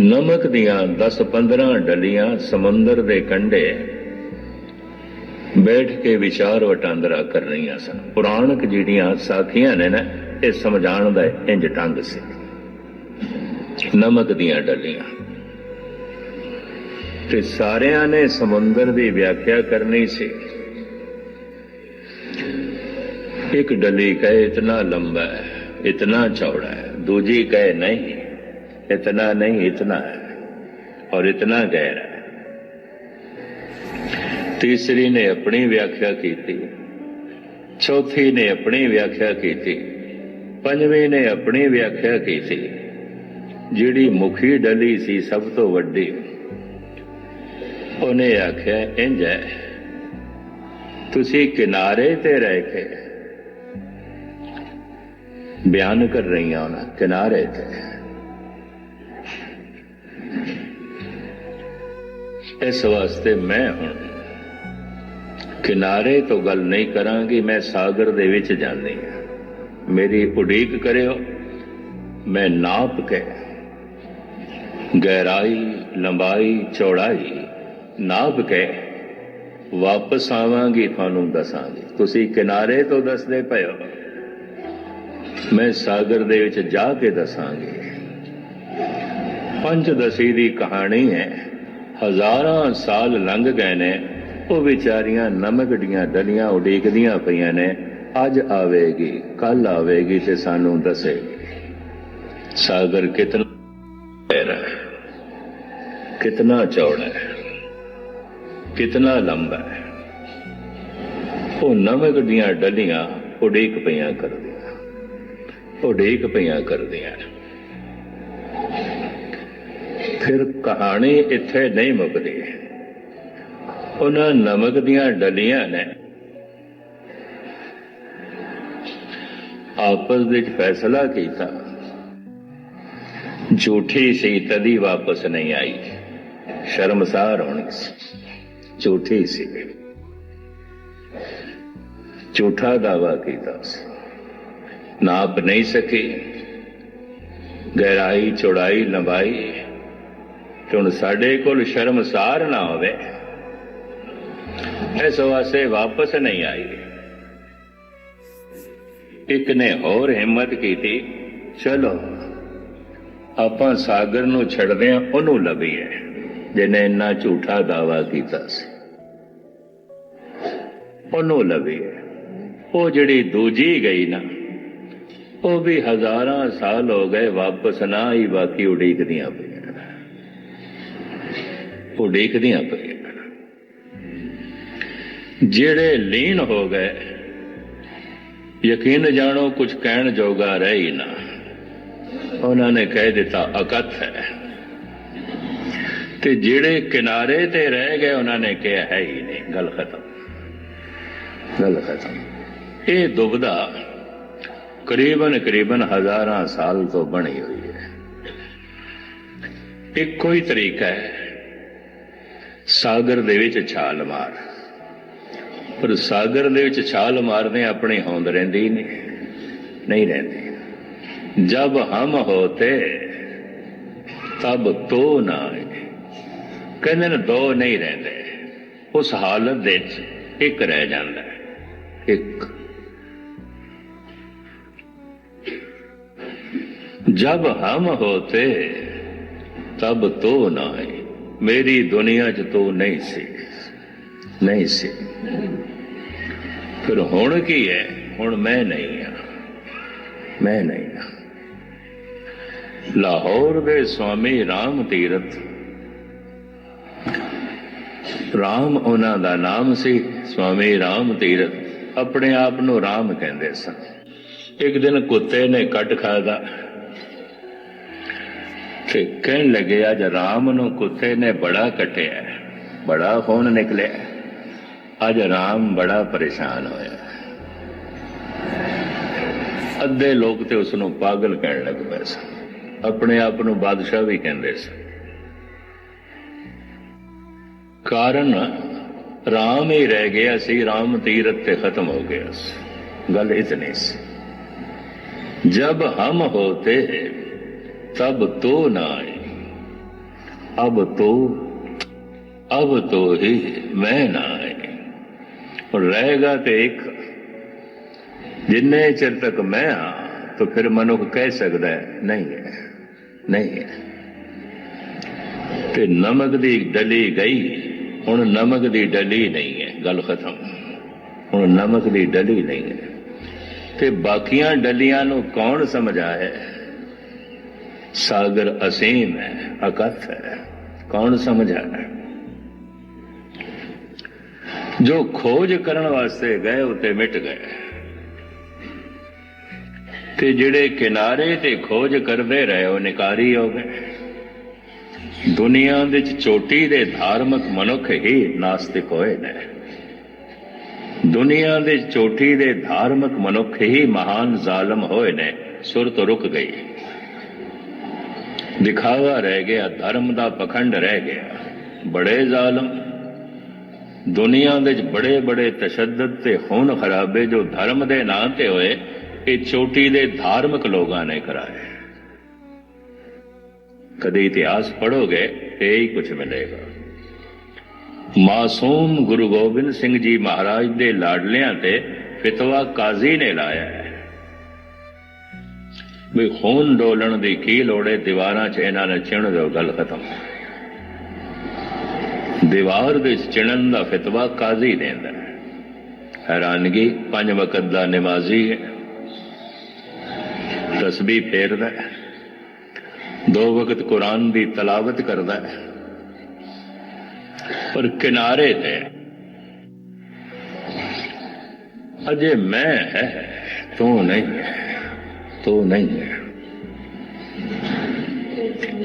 ਨਮਕ ਦੀਆਂ 10-15 ਡਲੀਆਂ ਸਮੁੰਦਰ ਦੇ ਕੰਢੇ ਬੈਠ ਕੇ ਵਿਚਾਰ ਵਟਾਂਦਰਾ ਕਰ ਰਹੀਆਂ ਸਨ। ਪੁਰਾਣਕ ਜਿਹੜੀਆਂ ਸਾਖੀਆਂ ਨੇ ਨਾ, ਇਹ ਸਮਝਾਉਣ ਦਾ ਇੰਜ ਢੰਗ ਸੀ। ਨਮਕ ਦੀਆਂ ਡਲੀਆਂ। ਤੇ ਸਾਰਿਆਂ ਨੇ ਸਮੁੰਦਰ ਦੀ ਵਿਆਖਿਆ ਕਰਨੀ ਸੀ। ਇੱਕ ਡਲੀ ਕਹੇ, ਇਤਨਾ ਲੰਬਾ ਹੈ, ਇਤਨਾ ਚੌੜਾ ਹੈ। ਦੂਜੀ ਕਹੇ, ਨਹੀਂ इतना नहीं इतना है और इतना गहरा है तीसरी ने अपनी व्याख्या की थी चौथी ने अपनी व्याख्या की थी पंजवीं ने अपनी व्याख्या की थी ਜਿਹੜੀ ਮੁਖੀ ਡਲੀ ਸੀ ਸਭ ਤੋਂ ਵੱਡੀ ਉਹਨੇ ਆਖਿਆ ਇੰਜ ਹੈ ਤੁਸੀਂ ਕਿਨਾਰੇ ਤੇ ਰਹਿ ਕੇ ਬਿਆਨ ਕਰ ਰਹੀਆਂ ਨਾ ਕਿਨਾਰੇ ਤੇ ਇਸ ਵਾਸਤੇ ਮੈਂ ਹੁਣ ਕਿਨਾਰੇ ਤੋਂ ਗੱਲ ਨਹੀਂ ਕਰਾਂਗੀ, ਮੈਂ ਸਾਗਰ ਦੇ ਵਿੱਚ ਜਾਂਦੀ ਹਾਂ। ਮੇਰੀ ਉਡੀਕ ਕਰਿਓ, ਮੈਂ ਨਾਪ ਕੇ ਗਹਿਰਾਈ, ਲੰਬਾਈ, ਚੌੜਾਈ ਨਾਪ ਕੇ ਵਾਪਸ ਆਵਾਂਗੀ, ਤੁਹਾਨੂੰ ਦੱਸਾਂਗੀ। ਤੁਸੀਂ ਕਿਨਾਰੇ ਤੋਂ ਦੱਸਦੇ ਪਏ ਹੋ। ਮੈਂ ਸਾਗਰ ਦੇ ਵਿੱਚ ਜਾ ਕੇ ਦੱਸਾਂਗੀ। ਪੰਚਦਸ਼ੀ ਦੀ ਕਹਾਣੀ ਹੈ ਹਜ਼ਾਰਾਂ ਸਾਲ ਲੰਘ ਗਏ ਨੇ, ਉਹ ਵਿਚਾਰੀਆਂ ਨਮਕ ਦੀਆਂ ਡਲੀਆਂ ਉਡੀਕਦੀਆਂ ਪਈਆਂ ਨੇ, ਅੱਜ ਆਵੇਗੀ ਕੱਲ ਆਵੇਗੀ ਤੇ ਸਾਨੂੰ ਦੱਸੇਗੀ ਸਾਗਰ ਕਿਤਨਾ ਗਹਿਰਾ ਹੈ, ਕਿਤਨਾ ਚੌੜਾ ਹੈ, ਕਿਤਨਾ ਲੰਬਾ ਹੈ। ਉਹ ਨਮਕ ਦੀਆਂ ਡਲੀਆਂ ਉਡੀਕ ਪਈਆਂ ਕਰਦੀਆਂ, ਉਡੀਕ ਪਈਆਂ ਕਰਦੀਆਂ ਫਿਰ ਕਹਾਣੀ ਇੱਥੇ ਨਹੀਂ ਮੁੱਕਦੀ। ਉਹਨਾਂ ਨਮਕ ਦੀਆਂ ਡਲੀਆਂ ਨੇ। ਆਪਸ ਵਿੱਚ ਫੈਸਲਾ ਕੀਤਾ। ਝੂਠੀ ਸੀ, ਤਦੀ ਵਾਪਸ ਨਹੀਂ ਆਈ। ਸ਼ਰਮਸਾਰ ਹੋਣੀ ਸੀ। ਝੂਠੀ ਸੀ। ਝੂਠਾ ਦਾਵਾ ਕੀਤਾ ਸੀ। ਨਾਪ ਨਹੀਂ ਸਕੀ। ਗਹਿਰਾਈ, ਚੌੜਾਈ, ਲੰਬਾਈ ਕਿ ਹੁਣ ਸਾਡੇ ਕੋਲ ਸ਼ਰਮਸਾਰ ਨਾ ਹੋਵੇ। ਇਸ ਵਾਸਤੇ ਵਾਪਸ ਨਹੀਂ ਆਈ। ਇੱਕ ਨੇ ਹੋਰ ਹਿੰਮਤ ਕੀਤੀ, ਚਲੋ, ਆਪਾਂ ਸਾਗਰ ਨੂੰ ਛੱਡਦੇ ਆ ਉਹਨੂੰ ਲੱਭੀਏ। ਜਿਹਨੇ ਇੰਨਾ ਝੂਠਾ ਦਾਵਾ ਕੀਤਾ ਸੀ। ਉਹਨੂੰ ਲੱਭੀਏ। ਉਹ ਜਿਹੜੀ ਦੂਜੀ ਗਈ ਨਾ, ਉਹ ਵੀ ਹਜ਼ਾਰਾਂ ਸਾਲ ਹੋ ਗਏ ਵਾਪਸ ਨਾ ਆਈ, ਬਾਕੀ ਉਡੀਕਦੀਆਂ ਪਈਆਂ। ਉਡੀਕਦੀਆਂ ਪਈਆਂ ਜਿਹੜੇ ਲੀਨ ਹੋ ਗਏ, ਯਕੀਨ ਜਾਣੋ ਕੁਝ ਕਹਿਣ ਜੋਗਾ ਰਹਿ ਹੀ ਨਾ। ਉਹਨਾਂ ਨੇ ਕਹਿ ਦਿੱਤਾ, ਅਕਥ ਹੈ। ਤੇ ਜਿਹੜੇ ਕਿਨਾਰੇ ਤੇ ਰਹਿ ਗਏ, ਉਹਨਾਂ ਨੇ ਕਿਹਾ, ਹੈ ਹੀ ਨਹੀਂ, ਗੱਲ ਖਤਮ। ਗੱਲ ਖਤਮ। ਇਹ ਦੁਬਦਾ ਕਰੀਬਨ ਕਰੀਬਨ ਹਜ਼ਾਰਾਂ ਸਾਲ ਤੋਂ ਬਣੀ ਹੋਈ ਹੈ। ਇੱਕੋ ਹੀ ਤਰੀਕਾ ਹੈ। ਸਾਗਰ ਦੇ ਵਿੱਚ ਛਾਲ ਮਾਰ। ਪਰ ਸਾਗਰ ਦੇ ਵਿੱਚ ਛਾਲ ਮਾਰਦੇ ਆਪਣੀ ਹੋਂਦ ਰਹਿੰਦੀ ਨਹੀਂ ਨਹੀਂ ਰਹਿੰਦੀ। ਜਬ ਹਮ ਹੋਤੇ, ਤਬ ਤੋ ਨਾ ਕਹਿੰਦੇ ਨੇ ਦੋ ਨਹੀਂ ਰਹਿੰਦੇ। ਉਸ ਹਾਲਤ ਦੇ ਵਿੱਚ ਇੱਕ ਰਹਿ ਜਾਂਦਾ ਇੱਕ। ਜਬ ਹਮ ਹੋਤੇ, ਤਬ ਤੋ ਨਾ ਮੇਰੀ ਦੁਨੀਆ 'ਚ ਤੂੰ ਨਹੀਂ ਸੀ ਨਹੀਂ ਸੀ ਫਿਰ ਹੁਣ ਕੀ ਹੈ? ਹੁਣ ਮੈਂ ਨਹੀਂ ਆ ਮੈਂ ਨਹੀਂ ਆ ਲਾਹੌਰ ਦੇ ਸਵਾਮੀ ਰਾਮ ਤੀਰਥ। ਰਾਮ ਉਹਨਾਂ ਦਾ ਨਾਮ ਸੀ, ਸਵਾਮੀ ਰਾਮ ਤੀਰਥ। ਆਪਣੇ ਆਪ ਨੂੰ ਰਾਮ ਕਹਿੰਦੇ ਸਨ। ਇੱਕ ਦਿਨ ਕੁੱਤੇ ਨੇ ਕੱਟ ਖਾਦਾ ਕਹਿਣ ਲੱਗੇ, ਅੱਜ ਰਾਮ ਨੂੰ ਕੁੱਤੇ ਨੇ ਬੜਾ ਕਟਿਆ, ਬੜਾ ਖੂਨ ਨਿਕਲਿਆ। ਅੱਜ ਰਾਮ ਬੜਾ ਪਰੇਸ਼ਾਨ ਹੋਇਆ। ਅੱਧੇ ਲੋਕ ਤੇ ਉਸ ਨੂੰ ਪਾਗਲ ਕਹਿਣ ਲੱਗ ਪਏ ਸਨ। ਆਪਣੇ ਆਪ ਨੂੰ ਬਾਦਸ਼ਾਹ ਵੀ ਕਹਿੰਦੇ ਸਨ। ਕਾਰਨ, ਰਾਮ ਹੀ ਰਹਿ ਗਿਆ ਸੀ, ਰਾਮ ਤੀਰਤ ਤੇ ਖਤਮ ਹੋ ਗਿਆ ਸੀ। ਗੱਲ ਇਤਨੀ ਸੀ। ਜਬ ਹਮ ਹੋਤੇ ਤਬ ਤੋ ਨਾਏ। ਅਬ ਤੋ ਅਬ ਤੋ ਹੀ ਮੈਂ ਨਾਏ। ਔਰ ਰਹੇਗਾ ਤੇ ਇੱਕ। ਜਿੰਨੇ ਚਿਰ ਤੱਕ ਮੈਂ ਆ ਤਾਂ ਫਿਰ ਮਨੁੱਖ ਕਹਿ ਸਕਦਾ ਹੈ, ਨਹੀਂ ਹੈ ਨਹੀਂ ਹੈ। ਤੇ ਨਮਕ ਦੀ ਡਲੀ ਗਈ, ਹੁਣ ਨਮਕ ਦੀ ਡਲੀ ਨਹੀਂ ਹੈ, ਗੱਲ ਖਤਮ। ਹੁਣ ਨਮਕ ਦੀ ਡਲੀ ਨਹੀਂ ਹੈ। ਤੇ ਬਾਕੀਆਂ ਡਲੀਆਂ ਨੂੰ ਕੌਣ ਸਮਝਾ ਹੈ? ਸਾਗਰ ਅਸੀਮ ਹੈ, ਅਕਥ ਹੈ। ਕੌਣ ਸਮਝਾ ਹੈ ਜੋ ਖੋਜ ਕਰਨ ਵਾਸਤੇ ਗਏ ਉਤੇ ਮਿਟ ਗਏ। ਤੇ ਜਿਹੜੇ ਕਿਨਾਰੇ ਤੇ ਖੋਜ ਕਰਦੇ ਰਹੇ, ਉਹ ਨਿਕਾਰੀ ਹੋ ਗਏ। ਦੁਨੀਆ ਵਿੱਚ ਚੋਟੀ ਦੇ ਧਾਰਮਿਕ ਮਨੁੱਖ ਹੀ ਨਾਸਤਿਕ ਹੋਏ ਨੇ। ਦੁਨੀਆ ਦੇ ਚੋਟੀ ਦੇ ਧਾਰਮਿਕ ਮਨੁੱਖ ਹੀ ਮਹਾਨ ਜ਼ਾਲਮ ਹੋਏ ਨੇ। ਸੁਰਤ ਰੁਕ ਗਈ। ਦਿਖਾਵਾ ਰਹਿ ਗਿਆ, ਧਰਮ ਦਾ ਪਖੰਡ ਰਹਿ ਗਿਆ। ਬੜੇ ਜ਼ਾਲਮ। ਦੁਨੀਆ ਦੇ ਵਿੱਚ ਬੜੇ ਬੜੇ ਤਸ਼ੱਦਦ ਤੇ ਖੂਨ ਖਰਾਬੇ ਜੋ ਧਰਮ ਦੇ ਨਾਂ ਤੇ ਹੋਏ, ਇਹ ਚੋਟੀ ਦੇ ਧਾਰਮਿਕ ਲੋਕਾਂ ਨੇ ਕਰਾਏ। ਕਦੇ ਇਤਿਹਾਸ ਪੜੋਗੇ ਇਹ ਹੀ ਕੁਝ ਮਿਲੇਗਾ। ਮਾਸੂਮ ਗੁਰੂ ਗੋਬਿੰਦ ਸਿੰਘ ਜੀ ਮਹਾਰਾਜ ਦੇ ਲਾਡਲਿਆਂ ਤੇ ਫਤਵਾ ਕਾਜ਼ੀ ਨੇ ਲਾਇਆ ਹੈ। ਵੀ ਖੂਨ ਡੋਲਣ ਦੀ ਕੀ ਲੋੜੇ ਦੀਵਾਰਾਂ 'ਚ ਇਹਨਾਂ ਨੇ ਚਿਣ ਦਿਓ, ਗੱਲ ਖਤਮ। ਦੀਵਾਰ ਦੇ ਚਿਣਨ ਦਾ ਫਤਵਾ ਕਾਜ਼ੀ ਦਿੰਦਾ ਹੈਰਾਨਗੀ, ਪੰਜ ਵਕਤ ਦਾ ਨਮਾਜ਼ੀ ਹੈ। ਤਸਬੀਹ ਫੇਰਦਾ ਹੈ। ਦੋ ਵਕਤ ਕੁਰਾਨ ਦੀ ਤਲਾਵਤ ਕਰਦਾ ਹੈ। ਪਰ ਕਿਨਾਰੇ ਤੇ ਅਜੇ ਮੈਂ ਹੈ, ਤੂੰ ਨਹੀਂ ਹੈ। ਤੂੰ ਨਹੀਂ ਹੈ।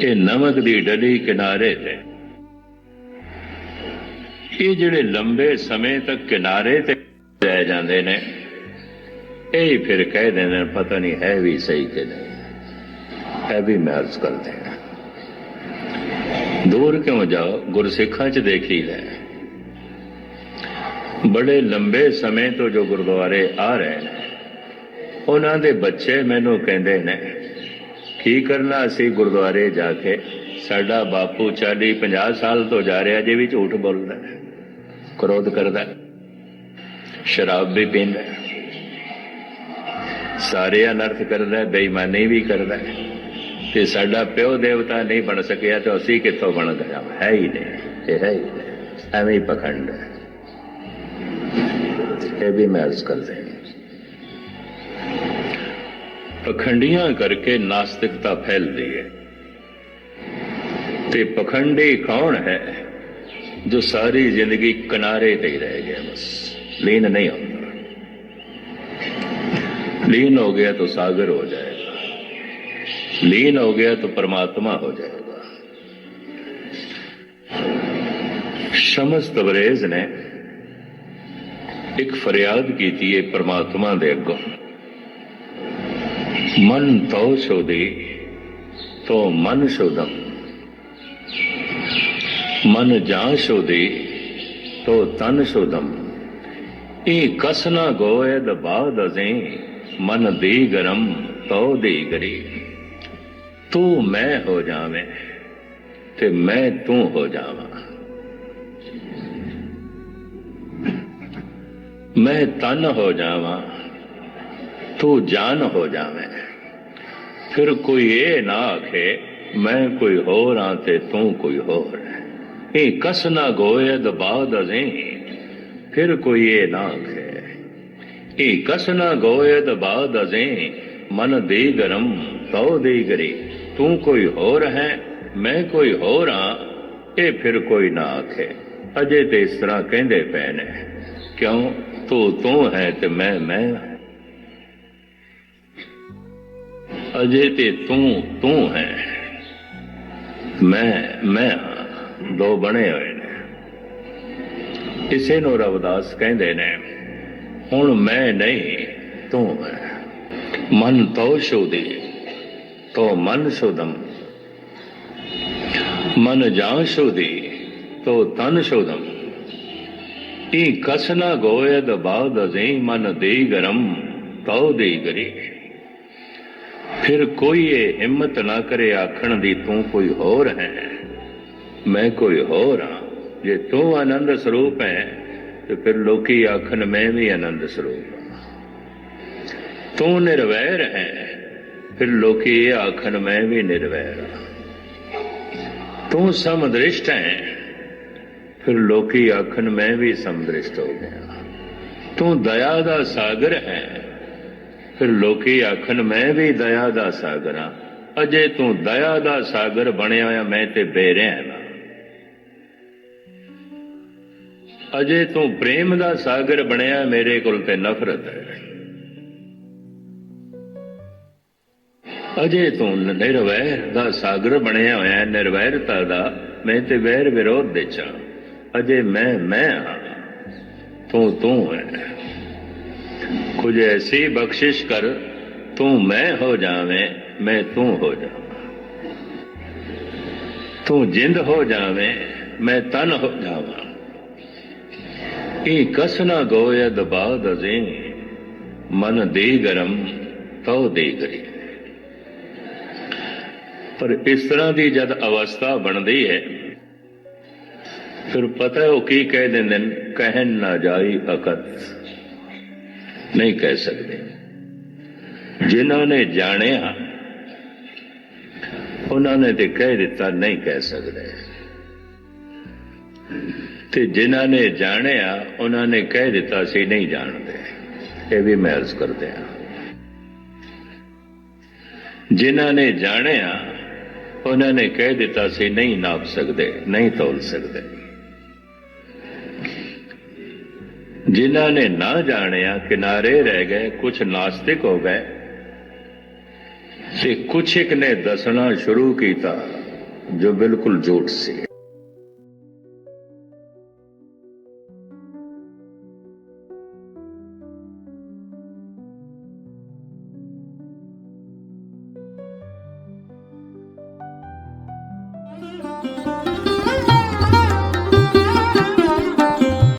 ਇਹ ਨਮਕ ਦੀ ਡਲੀ ਕਿਨਾਰੇ ਤੇ। ਇਹ ਜਿਹੜੇ ਲੰਬੇ ਸਮੇਂ ਤੱਕ ਕਿਨਾਰੇ ਤੇ ਰਹਿ ਜਾਂਦੇ ਨੇ, ਇਹ ਫਿਰ ਕਹਿ ਦਿੰਦੇ ਪਤਾ ਨਹੀਂ ਹੈ ਵੀ ਸਹੀ ਕਿ ਨਹੀਂ। ਹੈ ਵੀ ਮੈਂ ਅਰਜ਼ ਕਰਦੇ ਹਾਂ। ਦੂਰ ਕਿਉਂ ਜਾਓ? ਗੁਰਸਿੱਖਾਂ 'ਚ ਦੇਖੀ ਲੈ। ਬੜੇ ਲੰਬੇ ਸਮੇਂ ਤੋਂ ਜੋ ਗੁਰਦੁਆਰੇ ਆ ਰਹੇ ਨੇ ਉਹਨਾਂ ਦੇ ਬੱਚੇ ਮੈਨੂੰ ਕਹਿੰਦੇ ਨੇ, ਕੀ ਕਰਨਾ ਅਸੀਂ ਗੁਰਦੁਆਰੇ ਜਾ ਕੇ? ਸਾਡਾ ਬਾਪੂ 40 50 ਸਾਲ ਤੋਂ ਜਾ ਰਿਹਾ ਜੇ ਵੀ ਝੂਠ ਬੋਲਦਾ ਹੈ। ਕ੍ਰੋਧ ਕਰਦਾ ਸ਼ਰਾਬ ਵੀ ਪੀਂਦਾ ਸਾਰੇ ਅਨਰਥ ਕਰਦਾ ਬੇਈਮਾਨੀ ਵੀ ਕਰਦਾ ਤੇ ਸਾਡਾ ਪਿਓ ਦੇਵਤਾ ਨਹੀਂ ਬਣ ਸਕਿਆ ਤਾਂ ਅਸੀਂ ਕਿੱਥੋਂ ਬਣ ਗਿਆ ਹੈ ਹੀ ਨਹੀਂ। ਇਹ ਹੈ ਹੀ ਨਹੀਂ। ਐਵੇਂ ਹੀ ਪਖੰਡ ਹੈ। ਇਹ ਵੀ ਮੈਂ ਅਰਜ਼ ਕਰਦੇ ਹਾਂ। ਪਖੰਡੀਆਂ ਕਰਕੇ ਨਾਸਤਿਕਤਾ ਫੈਲਦੀ ਹੈ। ਤੇ ਪਖੰਡੀ ਕੌਣ ਹੈ ਜੋ ਸਾਰੀ ਜ਼ਿੰਦਗੀ ਕਿਨਾਰੇ ਤੇ ਰਹਿ ਗਿਆ ਬਸ? ਲੀਨ ਨਹੀਂ ਹੁੰਦਾ। ਲੀਨ ਹੋ ਗਿਆ ਤਾਂ ਸਾਗਰ ਹੋ ਜਾਏਗਾ। ਲੀਨ ਹੋ ਗਿਆ ਤਾਂ ਪਰਮਾਤਮਾ ਹੋ ਜਾਏਗਾ। ਸ਼ਮਸ ਤਬਰੇਜ਼ ਨੇ ਇੱਕ ਫਰਿਆਦ ਕੀਤੀ ਹੈ ਪਰਮਾਤਮਾ ਦੇ ਅੱਗੇ। ਮਨ ਤੋ ਸੋਦੇ ਤੋ ਮਨ ਸੋਦਮ ਮਨ ਜਾਂ ਸੋਦੇ ਤੋ ਤਨ ਸੋਦਮ ਇਹ ਕਸਨਾ ਗੋਏ ਦਬਾਦ ਅਜ਼ੇ ਮਨ ਦੀ ਗਰਮ ਤੋ ਦੀ ਗਰੀ ਤੂੰ ਮੈਂ ਹੋ ਜਾਵੇਂ ਤੇ ਮੈਂ ਤੂੰ ਹੋ ਜਾਵਾਂ ਮੈਂ ਤਨ ਹੋ ਜਾਵਾਂ ਤੂੰ ਜਾਨ ਹੋ ਜਾਵੇਂ। ਫਿਰ ਕੋਈ ਇਹ ਨਾ ਆਖੇ, ਮੈਂ ਕੋਈ ਹੋਰ ਆ ਤੇ ਤੂੰ ਕੋਈ ਹੋਰ ਹੈ। ਇਹ ਕਸ ਨਾ ਗੋਏ ਦਬਾਦ ਅਜ਼ੇ। ਫਿਰ ਕੋਈ ਇਹ ਨਾ ਆਖੇ, ਇਹ ਕਸ ਨਾ ਗੋਏ ਦਬਾਦ ਅਜ਼ੇ। ਮਨ ਦੇ ਗਰਮ, ਤਉ ਦੇ ਗਰੇ। ਤੂੰ ਕੋਈ ਹੋਰ ਹੈ, ਮੈਂ ਕੋਈ ਹੋਰ ਆ। ਇਹ ਫਿਰ ਕੋਈ ਨਾ ਆਖੇ, ਅਜੇ ਤੇ ਇਸ ਤਰ੍ਹਾਂ ਕਹਿੰਦੇ ਪਏ ਨੇ। ਕਿਉਂ? ਤੂੰ ਤੂੰ ਹੈ ਤੇ ਮੈਂ ਮੈਂ ਅਜੇ ਤੇ ਤੂੰ ਤੂੰ ਹੈ। ਮੈਂ ਮੈਂ ਦੋ ਬਣੇ ਹੋਏ ਨੇ। ਇਸੇ ਨੂੰ ਰਵਦਾਸ ਕਹਿੰਦੇ ਨੇ, ਹੁਣ ਮੈਂ ਨਹੀਂ, ਤੂੰ ਹੈ। ਮਨ ਤੋ ਸ਼ੋਦੇ ਤੋ ਮਨ ਸ਼ੋਦਮ ਮਨ ਜਾਂ ਸ਼ੋਦੇ ਤੋ ਤਨ ਸ਼ੋਦਮ ਇਹ ਕਸਨਾ ਗੋਇਦ ਬਾਦ ਅਜ਼ੇ ਮਨ ਦੇ ਗਰਮ, ਤਉ ਦੇ ਗਰੇ ਫਿਰ ਕੋਈ ਇਹ ਹਿੰਮਤ ਨਾ ਕਰੇ ਆਖਣ ਦੀ ਤੂੰ ਕੋਈ ਹੋਰ ਹੈ। ਮੈਂ ਕੋਈ ਹੋਰ ਹਾਂ। ਜੇ ਤੂੰ ਆਨੰਦ ਸਰੂਪ ਹੈ, ਤੇ ਫਿਰ ਲੋਕੀ ਆਖਣ, ਮੈਂ ਵੀ ਆਨੰਦ ਸਰੂਪ ਹਾਂ। ਤੂੰ ਨਿਰਵੈਰ ਹੈ, ਫਿਰ ਲੋਕੀ ਇਹ ਆਖਣ, ਮੈਂ ਵੀ ਨਿਰਵੈਰ ਹਾਂ। ਤੂੰ ਸਮਦ੍ਰਿਸ਼ਟ ਹੈ, ਫਿਰ ਲੋਕੀ ਆਖਣ, ਮੈਂ ਵੀ ਸਮਦ੍ਰਿਸ਼ਟ ਹੋ ਗਿਆ ਤੂੰ ਦਇਆ ਦਾ ਸਾਗਰ ਹੈ ਫਿਰ ਲੋਕੀ ਆਖਣ, ਮੈਂ ਵੀ ਦਇਆ ਦਾ ਸਾਗਰ ਹਾਂ। ਅਜੇ ਤੂੰ ਦਇਆ ਦਾ ਸਾਗਰ ਬਣਿਆ ਆ, ਮੈਂ ਤੇ ਬੇਰਹਿਮ ਅਜੇ ਤੂੰ ਪ੍ਰੇਮ ਦਾ ਸਾਗਰ ਬਣਿਆ, ਮੇਰੇ ਕੋਲ ਤੇ ਨਫ਼ਰਤ ਹੈ। ਅਜੇ ਤੂੰ ਨਿਰਵੈਰ ਦਾ ਸਾਗਰ ਬਣਿਆ ਹੋਇਆ, ਨਿਰਵੈਰਤਾ ਦਾ ਮੈਂ ਤੇ ਵੈਰ ਵਿਰੋਧ ਦੇ ਚਾ ਅਜੇ ਮੈਂ ਮੈਂ ਹਾਂ। ਤੂੰ ਤੂੰ ਹੈ। ਕੁਝ ਐਸੀ ਬਖਸ਼ਿਸ਼ ਕਰ, ਤੂੰ ਮੈਂ ਹੋ ਜਾਵੇਂ, ਮੈਂ ਤੂੰ ਹੋ ਜਾਵਾਂ। ਤੂੰ ਜਿੰਦ ਹੋ ਜਾਵੇਂ, ਮੈਂ ਤਨ ਹੋ ਜਾਵਾਂ। ਇਹ ਕਸਨਾ ਗੋਇਦ ਬਾਦ ਅਜ਼ੇ ਮਨ ਦੇ ਗਰਮ, ਤਉ ਦੇ ਗਰੀ। ਪਰ ਇਸ ਤਰ੍ਹਾਂ ਦੀ ਜਦ ਅਵਸਥਾ ਬਣਦੀ ਹੈ, ਫਿਰ ਪਤਾ ਉਹ ਕੀ ਕਹਿ ਦਿੰਦੇ ਕਹਿਣ ਨਾ ਜਾਈ ਅਕਤ। ਨਹੀਂ ਕਹਿ ਸਕਦੇ। ਜਿਨ੍ਹਾਂ ਨੇ ਜਾਣਿਆ, ਉਹਨਾਂ ਨੇ ਤੇ ਕਹਿ ਦਿੱਤਾ ਨਹੀਂ ਕਹਿ ਸਕਦੇ। ਤੇ ਜਿਨ੍ਹਾਂ ਨੇ ਜਾਣਿਆ, ਉਹਨਾਂ ਨੇ ਕਹਿ ਦਿੱਤਾ ਸੀ ਨਹੀਂ ਜਾਣਦੇ। ਇਹ ਵੀ ਮੈਂ ਅਰਜ਼ ਕਰਦੇ ਹਾਂ। ਜਿਨ੍ਹਾਂ ਨੇ ਜਾਣਿਆ, ਉਹਨਾਂ ਨੇ ਕਹਿ ਦਿੱਤਾ ਸੀ ਨਹੀਂ ਨਾਪ ਸਕਦੇ, ਨਹੀਂ ਤੋਲ ਸਕਦੇ। ਜਿਨ੍ਹਾਂ ਨੇ ਨਾ ਜਾਣਿਆ ਕਿਨਾਰੇ ਰਹਿ ਗਏ ਕੁਝ ਨਾਸਤਿਕ ਹੋ ਗਏ, ਤੇ ਕੁਛ ਇੱਕ ਨੇ ਦੱਸਣਾ ਸ਼ੁਰੂ ਕੀਤਾ ਜੋ ਬਿਲਕੁਲ ਝੂਠ ਸੀ।